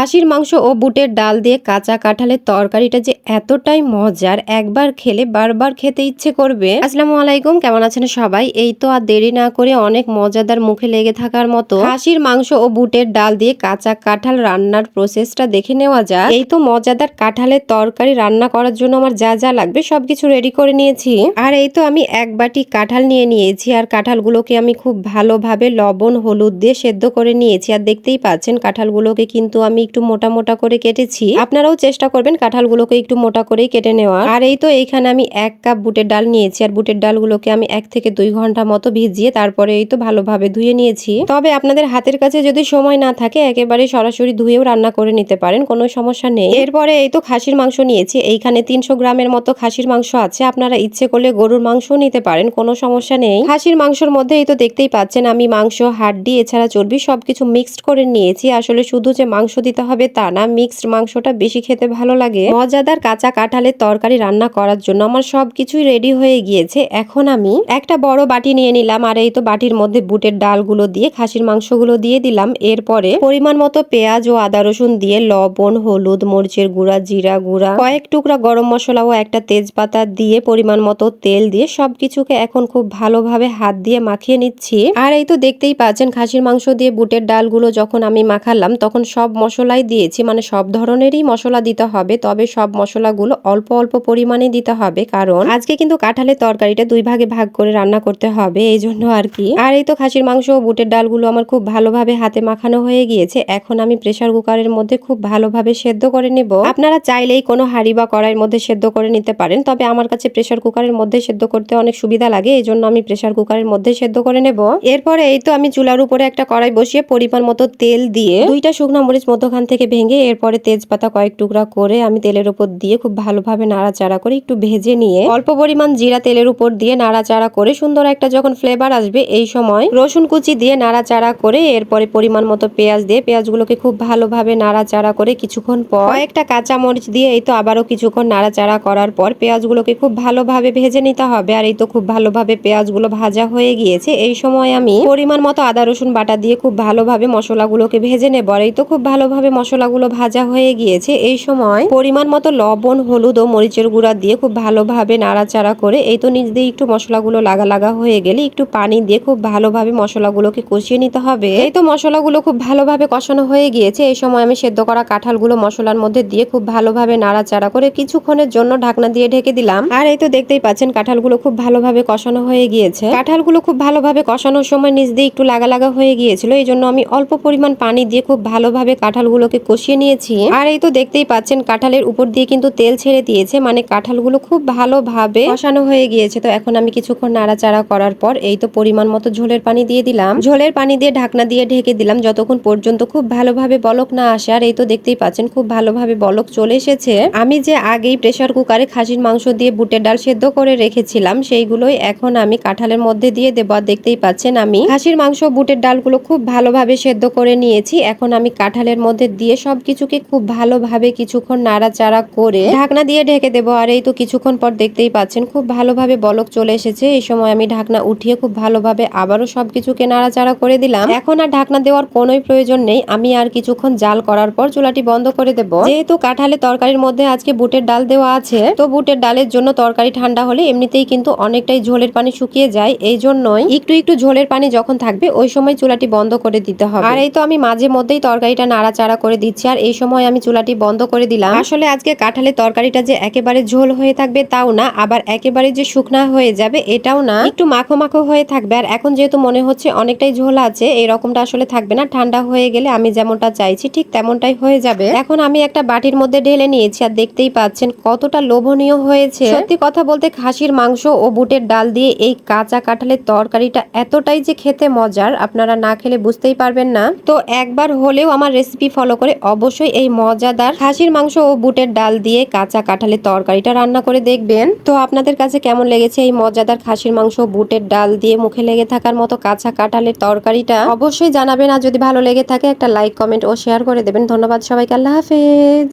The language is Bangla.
খাসির মাংস ও বুটের ডাল দিয়ে কাঁচা কাঁঠালের তরকারিটা যে এতটাই মজার, একবার খেলে বারবার খেতে ইচ্ছে করবে। আসসালামু আলাইকুম, কেমন আছেন সবাই? এই তো আর দেরি না করে অনেক মজাদার মুখে লেগে থাকার মতো খাসির মাংস ও বুটের ডাল দিয়ে কাঁচা কাঁঠাল রান্নার প্রসেসটা দেখে নেওয়া যাক। এই তো মজাদার কাঁঠালের তরকারি রান্না করার জন্য আমার যা যা লাগবে সবকিছু রেডি করে নিয়েছি। আর এই তো আমি এক বাটি কাঁঠাল নিয়ে নিয়েছি আর কাঁঠালগুলোকে আমি খুব ভালোভাবে লবণ, হলুদ দিয়ে সেদ্ধ করে নিয়েছি। আর দেখতেই পাচ্ছেন, কাঁঠালগুলোকে কিন্তু আমি একটু মোটা মোটা করে কেটেছি। আপনারাও চেষ্টা করবেন কাঁঠালগুলোকে একটু মোটা করেই কেটে নেওয়া আর এই তো এইখানে আমি এক কাপ বুটের ডাল নিয়েছি আর বুটের ডালগুলোকে আমি এক থেকে দুই ঘণ্টা মতো ভিজিয়ে তারপরে এই তো ভালোভাবে ধুয়ে নিয়েছি। তবে আপনাদের হাতের কাছে যদি সময় না থাকে একেবারে সরাসরি ধুয়েও রান্না করে নিতে পারেন, কোনো সমস্যা নেই। এরপরে এই তো খাসির মাংস নিয়েছি, এইখানে তিনশো গ্রামের মতো খাসির মাংস আছে, আপনারা ইচ্ছে করলে গরুর মাংসও নিতে পারেন, কোনো সমস্যা নেই। খাসির মাংসর মধ্যে এই তো দেখতেই পাচ্ছেন আমি মাংস, হাড্ডি, এছাড়া চর্বি সবকিছু মিক্সড করে নিয়েছি। আসলে শুধু যে মাংস দিতে হবে তা না। মিক্সড মাংসটা বেশি খেতে ভালো লাগে। মজাদার কাঁচা কাঁঠালের তরকারি রান্না করার জন্য আমার সবকিছুই রেডি হয়ে গিয়েছে। এখন আমি একটা বড় বাটি নিয়ে নিলাম আর এই তো বাটির মধ্যে বুটের ডালগুলো দিয়ে, খাসির মাংসগুলো দিয়ে দিলাম। এরপরে পরিমাণ মতো পেঁয়াজ ও আদা রসুন দিয়ে লবণ, হলুদ, মরিচের গুঁড়া, জিরা গুঁড়া, কয়েক টুকরা গরম মশলা ও একটা তেজপাতা দিয়ে পরিমাণ মতো তেল দিয়ে সবকিছুকে এখন খুব ভালোভাবে হাত দিয়ে মাখিয়ে নিচ্ছি। আর এই তো দেখতেই পাচ্ছেন, খাসির মাংস দিয়ে বুটের ডালগুলো যখন আমি মাখালাম, তখন সব মশলাই দিয়েছি মানে সব ধরনেরই মশলা দিতে হবে, তবে সব মশলাগুলো অল্প অল্প পরিমাণে দিতে হবে, কারণ আজকে কিন্তু কাঁঠালের তরকারিটা দুই ভাগে ভাগ করে রান্না করতে হবে, এই জন্য আর কি। আর এই তো খাসির মাংস ও বুটের ডালগুলো আমার খুব ভালোভাবে হাতে মাখানো হয়ে গিয়েছে, এখন আমি প্রেশার কুকারের মধ্যে খুব ভালোভাবে সেদ্ধ করে নেব। আপনারা চাইলেই কোনো হাঁড়ি বা কড়াইয়ের মধ্যে সেদ্ধ করে নিতে পারেন, তবে আমার কাছে প্রেসার কুকারের মধ্যে সেদ্ধ করতে অনেক সুবিধা লাগে, এই জন্য আমি প্রেসার কুকারের মধ্যে সেদ্ধ করে নেব। এরপরে এই তো আমি চুলার উপরে একটা কড়াই বসিয়ে পরিমাণ মতো তেল দিয়ে দুইটা শুকনো মরিচ মধ্যখান থেকে ভেঙে এরপরে তেজপাতা কয়েক টুকরা করে আমি তেলের উপর দিয়ে খুব ভালোভাবে নাড়াচাড়া করে একটু ভেজে নিয়ে অল্প পরিমাণ জিরা তেলের উপর দিয়ে নাড়াচাড়া করে সুন্দর একটা যখন ফ্লেভার আসবে এই সময় রসুন কুচি দিয়ে নাড়াচাড়া করে এরপরে পরিমাণ মতো পেঁয়াজ দিয়ে পেঁয়াজগুলোকে খুব ভালোভাবে নাড়াচাড়া করে কিছুক্ষণ পর কয়েকটা কাঁচা মরিচ দিয়ে এই তো আবারও কিছুক্ষণ নাড়াচাড়া করার পর পেঁয়াজগুলোকে খুব ভালোভাবে ভেজে নিতে হবে আর এই তো খুব ভালোভাবে পেঁয়াজগুলো ভাজা হয়ে গিয়েছে। এই সময় আমি পরিমাণ মতো আদা রসুন বাটা দিয়ে খুব ভালোভাবে মশলাগুলোকে ভেজে নেব আর এই তো খুব ভালোভাবে মশলাগুলো ভাজা হয়ে গিয়েছে। এই সময় পরিমাণ মতো লবণ, হলুদ ও মরিচের গুঁড়া দিয়ে খুব ভালোভাবে নাড়াচাড়া করে এই তো নিচ দিয়ে একটু মশলাগুলো লাগা লাগা হয়ে গেলে একটু পানি দিয়ে খুব ভালোভাবে মশলাগুলোকে কষিয়ে নিতে হবে। এই তো মশলাগুলো খুব ভালোভাবে কষানো হয়ে গিয়েছে। এই সময় আমি সেদ্ধ করা কাঁঠালগুলো মশলার মধ্যে দিয়ে খুব ভালোভাবে নাড়াচাড়া করে কিছুক্ষণের জন্য ঢাকনা দিয়ে ঢেকে দিলাম। আর এই তো দেখতেই পাচ্ছেন কাঁঠালগুলো খুব ভালোভাবে কষানো হয়ে গিয়েছে। কাঁঠালগুলো খুব ভালোভাবে কষানোর সময় নিচ দিয়ে একটু লাগা লাগা হয়ে গিয়েছিল। এই জন্য আমি অল্প পরিমাণ পানি দিয়ে খুব ভালোভাবে কাঁঠালগুলোকে কষিয়ে নিয়েছি। আর এই তো দেখতেই পাচ্ছেন, কাঁঠালের উপর দিয়ে কিন্তু তেল ছেড়ে দিয়েছে মানে কাঁঠালগুলো খুব ভালোভাবে কষানো হয়ে গিয়েছে। তো এখন আমি কিছুক্ষণ নাড়াচাড়া করার পর এই তো পরিমাণ মতো ঝোলের পানি দিয়ে দিলাম। ঝোলের পানি দিয়ে ঢাকনা দিয়ে ঢেকে দিলাম, যতক্ষণ পর্যন্ত খুব ভালোভাবে বলক না আসে। আর এই তো দেখতেই পাচ্ছেন, খুব ভালোভাবে বলক চলে এসেছে। আমি যে আগেই প্রেসার কুকারে খাসির মাংস দিয়ে বুটের ডাল সেদ্ধ করে রেখেছিলাম, সেইগুলোই এখন আমি কাঁঠালের মধ্যে দিয়ে দেবো। আর দেখতেই পাচ্ছেন, আমি খাসির মাংস, বুটের ডালগুলো খুব ভালোভাবে সেদ্ধ করে নিয়েছি। এখন আমি কাঁঠালের মধ্যে দিয়ে সবকিছুকে খুব ভালোভাবে কিছুক্ষণ নাড়াচাড়া করে ঢাকনা দিয়ে ঢেকে দেবো। আর এই তো কিছুক্ষণ পর দেখতেই পাচ্ছেন, খুব ভালোভাবে বলক চলে এসেছে। এই সময় আমি ঢাকনা উঠিয়ে খুব ভালোভাবে আবারও সবকিছুকে নাড়াচাড়া করে দিলাম। এখন আর ঢাকনা দেওয়ার কোনোই প্রয়োজন নেই। আমি আর কিছুক্ষণ জাল করার পর চুলাটি বন্ধ করে দেব। যেহেতু কাঁঠালে তরকারির মধ্যে আজকে বুটের ডাল দেওয়া আছে, তো বুটের ডালের জন্য তরকারি ঠান্ডা হলে এমনিতেই কিন্তু অনেকটাই ঝোলের পানি শুকিয়ে যায়। এই জন্যই একটু একটু ঝোলের পানি যখন থাকবে, ওই সময় চুলাটি বন্ধ করে দিতে হবে। আর এই তো আমি মাঝে মধ্যেই তরকারিটা নাড়াচাড়া করে দিচ্ছি। আর এই সময় আমি চুলাটি বন্ধ করে দিলাম। আসলে আজকে কাঁঠালের তরকারিটা যে একেবারে ঝোল হয়ে থাকবে তাও না, আবার একেবারে যে শুকনা হয়ে যাবে এটাও না। একটু মাখো মাখো হয়ে থাকবে, আর এখন যেহেতু মনে হচ্ছে অনেকটাই ঝোল আছে, এই রকমটা আসলে থাকবে না। ঠান্ডা হয়ে গেলে আমি যেমনটা চাইছি, ঠিক তেমনটাই হয়ে যাবে। এখন আমি একটা বাটির মধ্যে ঢেলে নিয়েছি, আর দেখতেই পাচ্ছেন কতটা লোভনীয় হয়েছে। সত্যি কথা বলতে খাসির মাংস ও বুটের ডাল দিয়ে এই কাঁচা কাঁঠালের তরকারিটা এতটাই যে খেতে মজার, আপনারা না খেলে বুঝতেই পারবেন না। তো একবার হলেও আমার রেসিপি ফলো করে অবশ্যই এই মজাদার খাসির মাংস ও বুটের ডাল দিয়ে কাঁচা কাঁঠালের তরকারিটা রান্না করে দেখবেন। তো আপনাদের কাছে কেমন লেগেছে এই মজাদার খাসির মাংস ও বুটের ডাল দিয়ে মুখে লেগে থাকার মতো কাঁচা কাঁঠালের তরকারিটা? অবশ্যই জানাবেন, আর যদি ভালো লেগে থাকে একটা লাইক, কমেন্ট ও শেয়ার করে দেবেন। ধন্যবাদ সবাইকে, আল্লাহ হাফেজ।